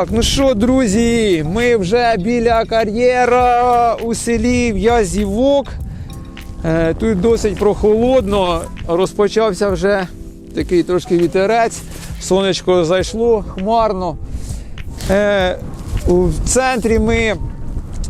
Так, ну що, друзі, ми вже біля кар'єра у селі В'язівок. Е, Тут досить прохолодно. Розпочався вже такий трошки вітерець. Сонечко зайшло хмарно. Е, у- центрі ми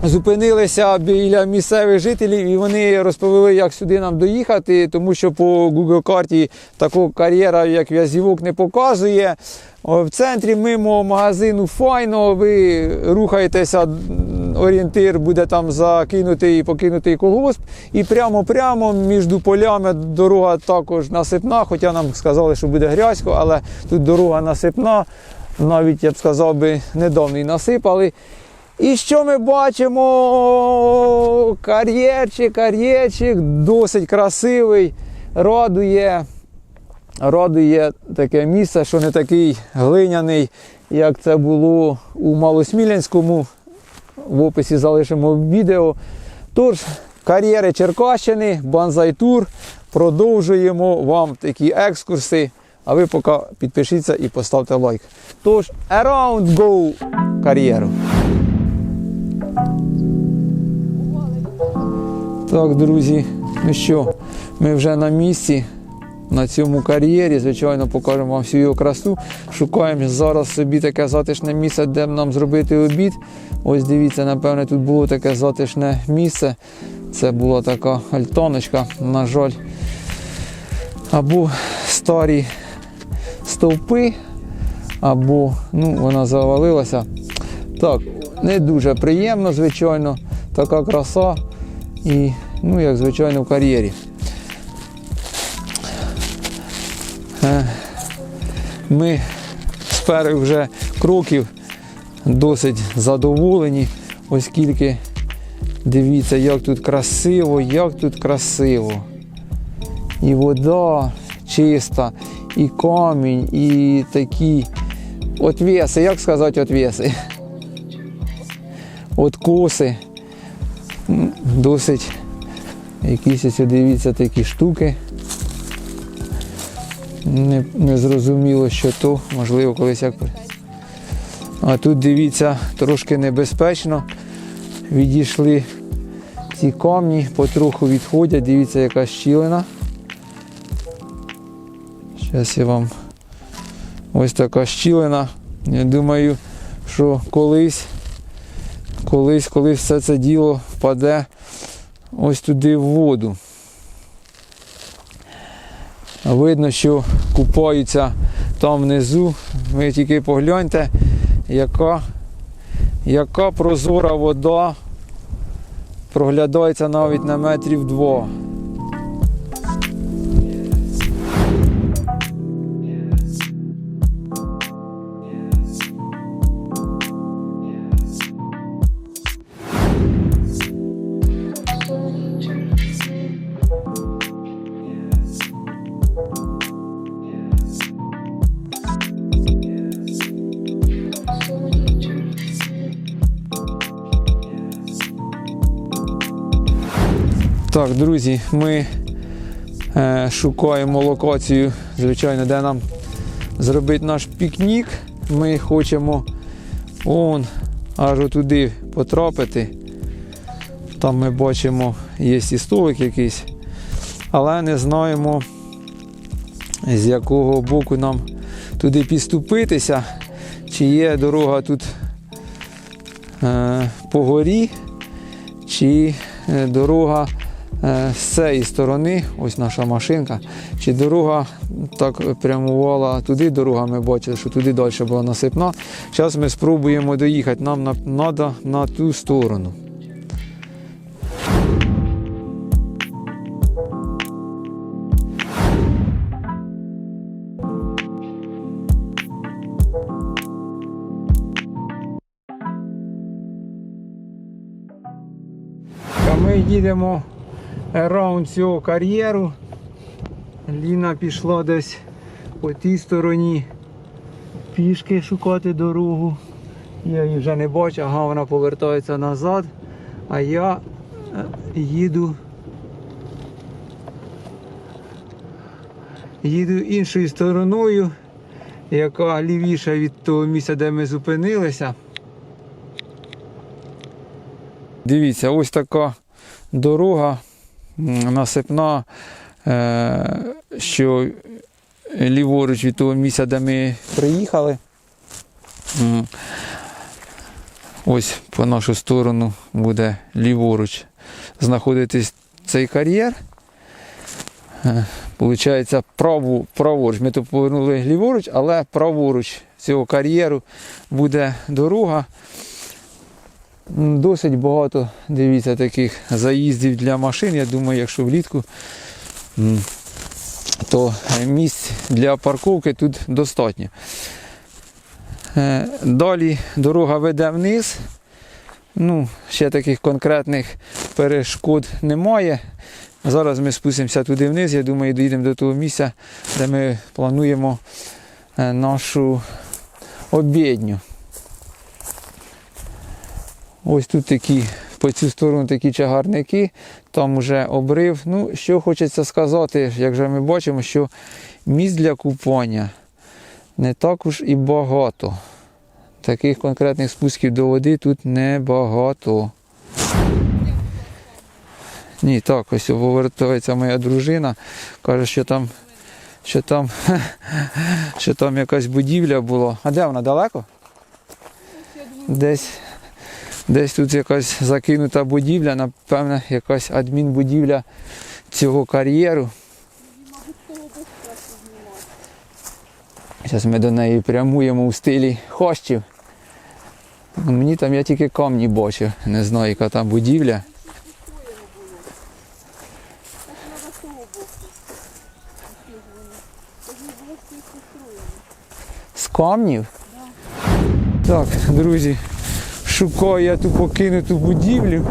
зупинилися біля місцевих жителів і вони розповіли, як сюди нам доїхати, тому що по Google карті такого кар'єра, як в'язівок, не показує. В центрі мимо магазину файно, ви рухаєтеся, орієнтир буде там закинутий і покинутий колгосп. І прямо-прямо між полями дорога також насипна, хоча нам сказали, що буде грязько, але тут дорога насипна. Навіть я б сказав би, недавно насипали. І що ми бачимо? Кар'єрчик, кар'єрчик, досить красивий, радує. Радує таке місце, що не такий глиняний, як це було у Малосмілянському. В описі залишимо відео. Тож, кар'єри Черкащини, Банзай-тур. Продовжуємо вам такі екскурси. А ви поки підпишіться і поставте лайк. Тож, around go кар'єру. Так, друзі, ну що, ми вже на місці на цьому кар'єрі. Звичайно, покажемо вам всю його красу. Шукаємо зараз собі таке затишне місце, де б нам зробити обід. Ось дивіться, напевне, тут було таке затишне місце. Це була така альтоночка, на жаль. Або старі стовпи, або ну, вона завалилася. Так, не дуже приємно, звичайно, така краса. І, ну, як звичайно, в кар'єрі. Е, Ми з перших вже кроків досить задоволені, оскільки дивіться, як тут красиво, як тут красиво. І вода чиста, і камінь, і такі отвеси, як сказати отвеси? Откоси. Досить якісь ось дивіться такі штуки. Не, не зрозуміло, що то, можливо, колись як. А тут дивіться, трошки небезпечно. Відійшли ці камні, потроху відходять, дивіться, яка щілина. Зараз я вам ось така щілина. Я думаю, що колись, колись, коли все це діло впаде ось туди в воду. Видно, що купаються там внизу. Ви тільки погляньте, яка, яка прозора вода проглядається навіть на метрів два. Друзі, ми е, шукаємо локацію, звичайно, де нам зробити наш пікнік. Ми хочемо он, аж туди потрапити. Там ми бачимо, є і столик якийсь, але не знаємо, з якого боку нам туди підступитися, чи є дорога тут е, по горі, чи е, дорога з цієї сторони, ось наша машинка, чи дорога так прямувала туди, дорога ми бачили, що туди далі була насипна. Зараз ми спробуємо доїхати, нам треба на ту сторону. Ми їдемо раунд цього кар'єру. Ліна пішла десь по тій стороні пішки шукати дорогу. Я її вже не бачу, ага, вона повертається назад, а я е, їду. Їду іншою стороною яка лівіша від того місця, де ми зупинилися. Дивіться, ось така дорога насипна, е, що ліворуч від того місця, де ми приїхали. Ось по нашу сторону буде ліворуч знаходитись цей кар'єр. Е, Получається, праву, праворуч. Ми тут повернули ліворуч, але праворуч цього кар'єру буде дорога. Досить багато, дивіться, таких заїздів для машин. Я думаю, якщо влітку, то місць для парковки тут достатньо. Е, Далі дорога веде вниз. Ну, ще таких конкретних перешкод немає. Зараз ми спустимося туди вниз. Я думаю, доїдемо до того місця, де ми плануємо е, нашу обідню. Ось тут такі, по цю сторону такі чагарники, там вже обрив. Ну, що хочеться сказати, як вже ми бачимо, що місць для купання не так уж і багато. Таких конкретних спусків до води тут небагато. Ні, так, ось повертається моя дружина. Каже, що там, що там, що там якась будівля була. А де вона далеко? Десь, десь тут якась закинута будівля, напевно, якась адмінбудівля цього кар'єру. Зараз ми до неї прямуємо у стилі хощів. Мені там я тільки камні бачив, не знаю, яка там будівля. З камнів? Так, друзі, шукаю я ту покинуту будівлю.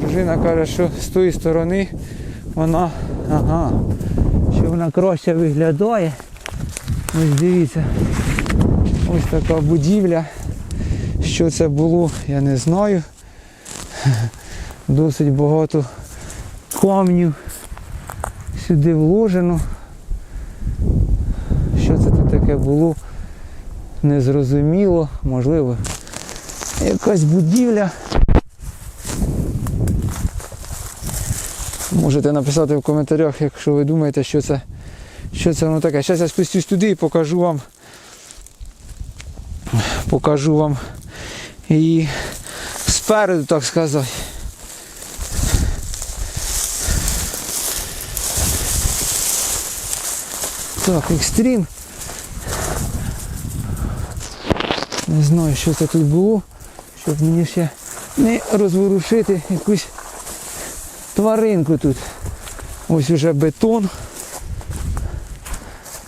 Дружина каже, що з тої сторони вона, ага, що вона краще виглядає. Ось дивіться. Ось така будівля. Що це було, я не знаю. Досить багато камнів сюди вложено. Що це тут таке було? Незрозуміло, можливо, якась будівля. Можете написати в коментарях, якщо ви думаєте, що це, що це воно таке. Зараз я спустюсь туди і покажу вам. Покажу вам її спереду, так сказати. Так, екстрім. Не знаю, що це тут було, щоб мені ще не розворушити якусь тваринку тут. Ось уже бетон.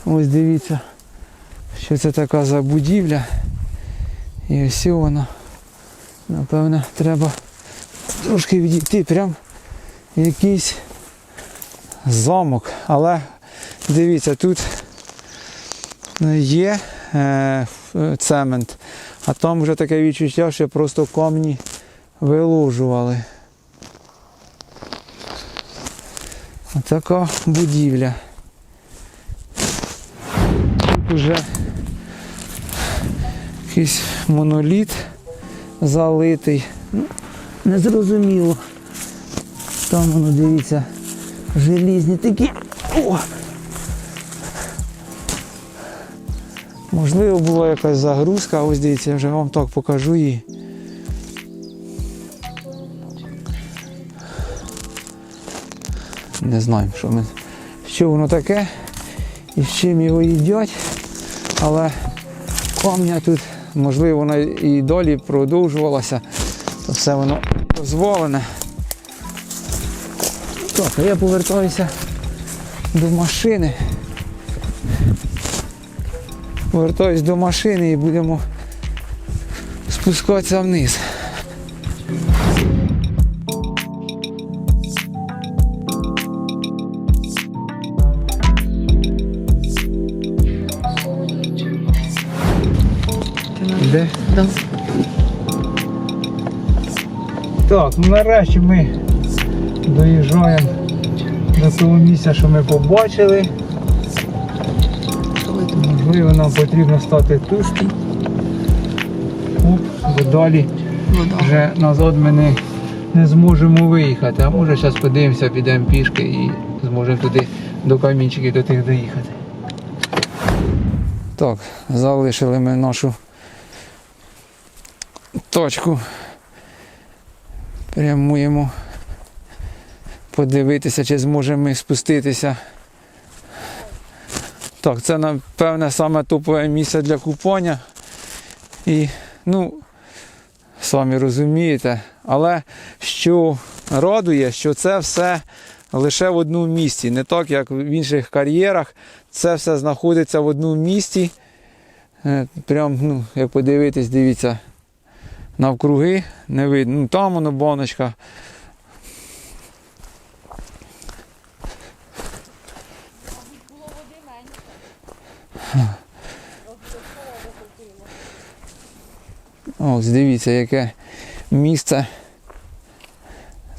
Ось дивіться, що це така за будівля. І ось вона. Напевно, треба трошки відійти. Прям якийсь замок. Але дивіться, тут є е, цемент, а там вже таке відчуття, що просто камні виложували. Така будівля. Тут уже якийсь моноліт залитий. Ну, незрозуміло. Там воно, дивіться, желізні такі. О! Можливо, була якась загрузка, ось дивіться, я вже вам так покажу її. Не знаємо, що, ми, що воно таке і з чим його їдять. Але камня тут, можливо, вона і долі продовжувалася, то все воно дозволене. Так, я повертаюся до машини. Повертаюсь до машини і будемо спускатися вниз. Де? Да. Так, ну нарешті ми доїжджаємо до того місця, що ми побачили. Можливо, нам потрібно стати тут. Оп, бо далі Вода. вже назад ми не, не зможемо виїхати. А може зараз подивимося, підемо пішки і зможемо туди до камінчиків до тих доїхати. Так, залишили ми нашу точку. Прямуємо подивитися, чи зможемо ми спуститися. Так, це напевне саме топове місце для купання. І, ну, самі розумієте. Але що радує, що це все лише в одному місці. Не так, як в інших кар'єрах. Це все знаходиться в одному місці. Е, Прям, ну, як подивитись, дивіться, навкруги не видно. Ну, там воно баночка. Ось дивіться, яке місце.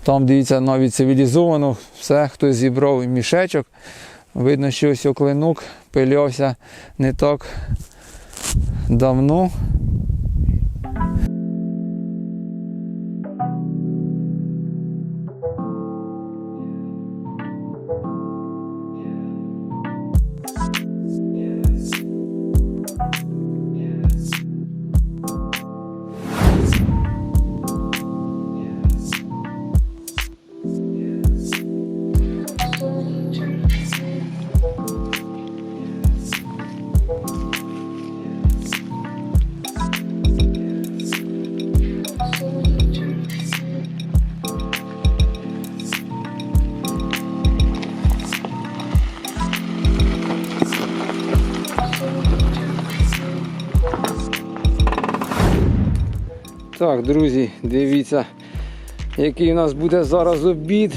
Там, дивіться, навіть цивілізовано, все, хтось зібрав мішечок. Видно, що ось оклинок пилявся не так давно. Так, друзі, дивіться, який у нас буде зараз обід.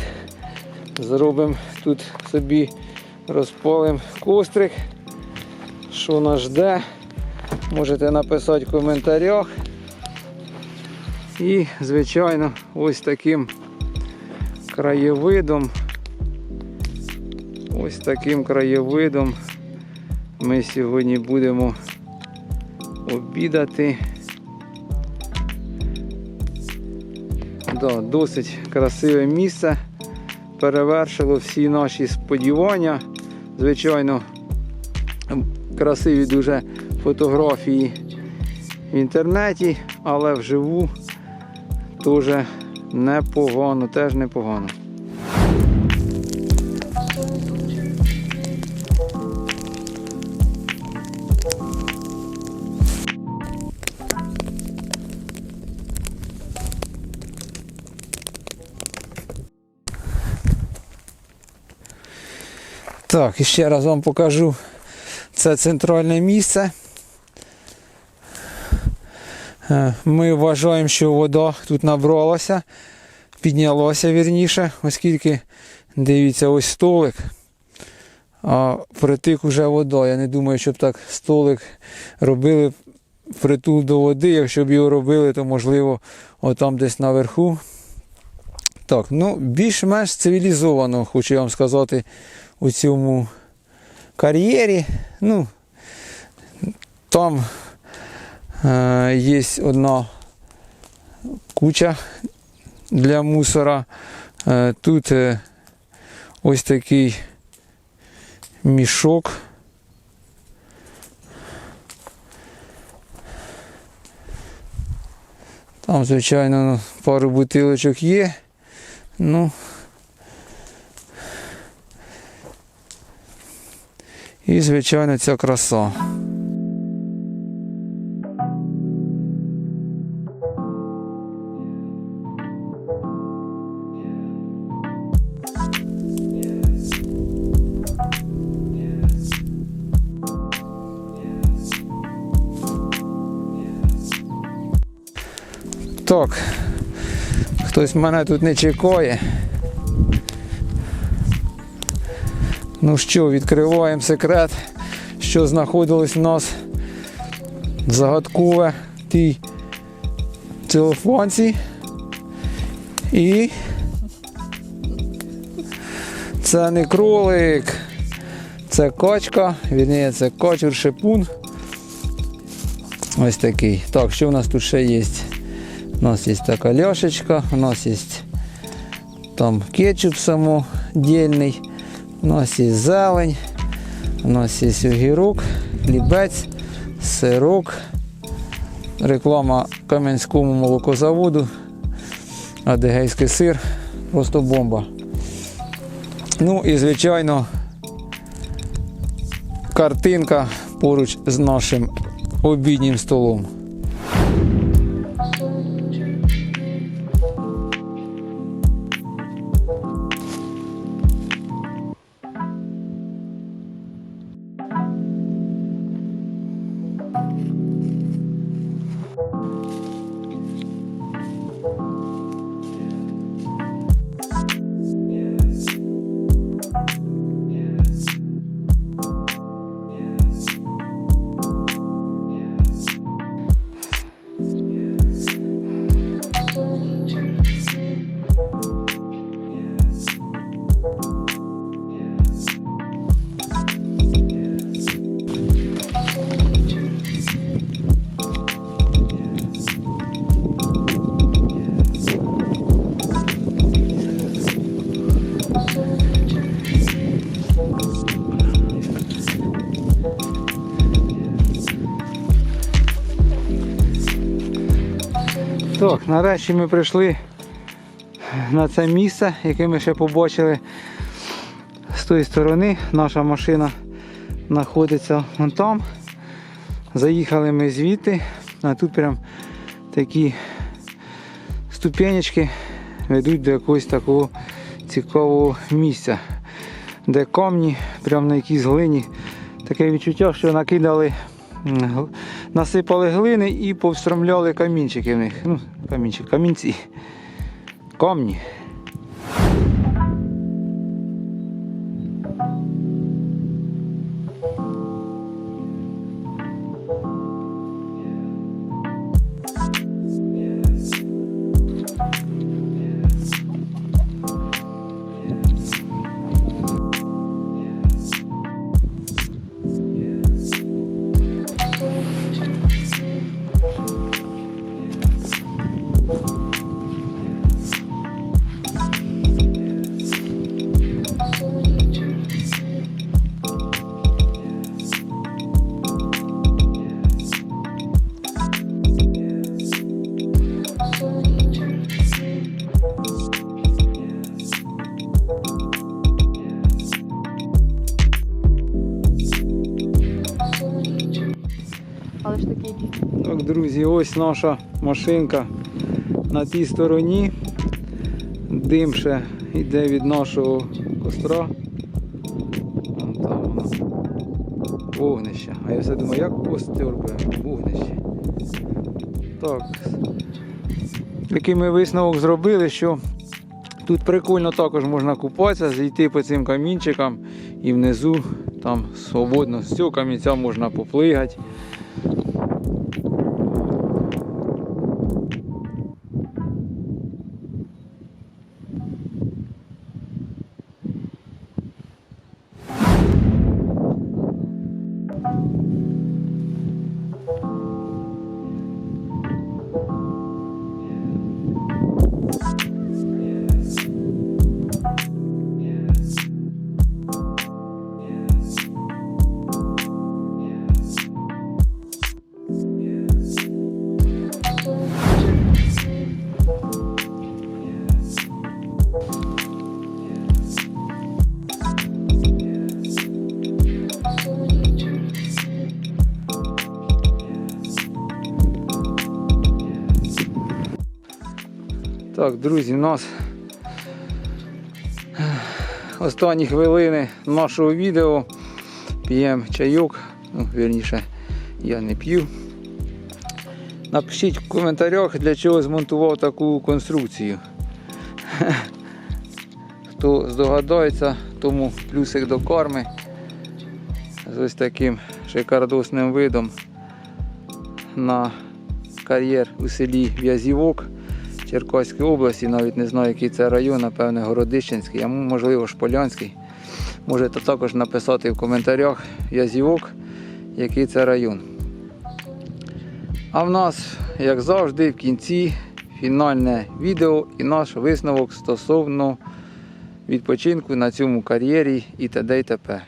Зробимо тут собі розпалим кострик. Що нас жде? Можете написати в коментарях. І, звичайно, ось таким краєвидом. Ось таким краєвидом ми сьогодні будемо обідати. Да, досить красиве місце. Перевершило всі наші сподівання. Звичайно, красиві дуже фотографії в інтернеті, але вживу теж непогано, теж непогано. Так, і ще раз вам покажу. Це центральне місце. Е, Ми вважаємо, що вода тут набралася, піднялася вірніше, оскільки, дивіться, ось столик, а притик уже вода. Я не думаю, щоб так столик робили притул до води. Якщо б його робили, то можливо отам десь наверху. Так, ну більш-менш цивілізовано, хочу я вам сказати, у цьому кар'єрі. Ну, там е, є одна куча для мусора. Е, тут е, ось такий мішок. Там, звичайно, пару бутилочок є. Ну, І, звичайно, ця краса. Так, хтось мене тут не чекає. Ну що, відкриваємо секрет, що знаходилось у нас загадкове тій телефонці. І це не кролик, Це качка, вірніше, це качур шипун. Ось такий. Так, що у нас тут ще є? У нас є така ляшечка, у нас є там кетчуп самодільний, у нас є зелень, у нас є огірок, хлібець, сирок, реклама Кам'янському молокозаводу, адегейський сир, просто бомба. Ну і звичайно картинка поруч з нашим обіднім столом. Так, нарешті ми прийшли на це місце, яке ми ще побачили з тої сторони. Наша машина знаходиться вон там. Заїхали ми звідти, а тут прям такі ступенечки ведуть до якогось такого цікавого місця, де камні, прямо на якійсь глині. Таке відчуття, що накидали, насипали глини і повстромляли камінчики в них. Ну, камінчик, камінці. Камні. Так, друзі, ось наша машинка на тій стороні. Дим ще йде від нашого костра. Вон там воно. Вогнище. А я все думаю, як костер? Вогнище. Так. Який ми висновок зробили, що тут прикольно також можна купатися, зійти по цим камінчикам і внизу там свободно з цього камінця можна поплигати. Так, друзі, нас останні хвилини нашого відео. П'ємо чайок. Ну, вірніше, я не п'ю. Напишіть в коментарях, для чого змонтував таку конструкцію. Хто здогадається, тому плюсик до корми з ось таким шикардосним видом на кар'єр у селі В'язівок. Черкаської області, навіть не знаю, який це район, напевне, Городищенський, а можливо Шполянський. Можете також написати в коментарях Язівок, який це район. А в нас, як завжди, в кінці фінальне відео і наш висновок стосовно відпочинку на цьому кар'єрі і т.д. і т.п.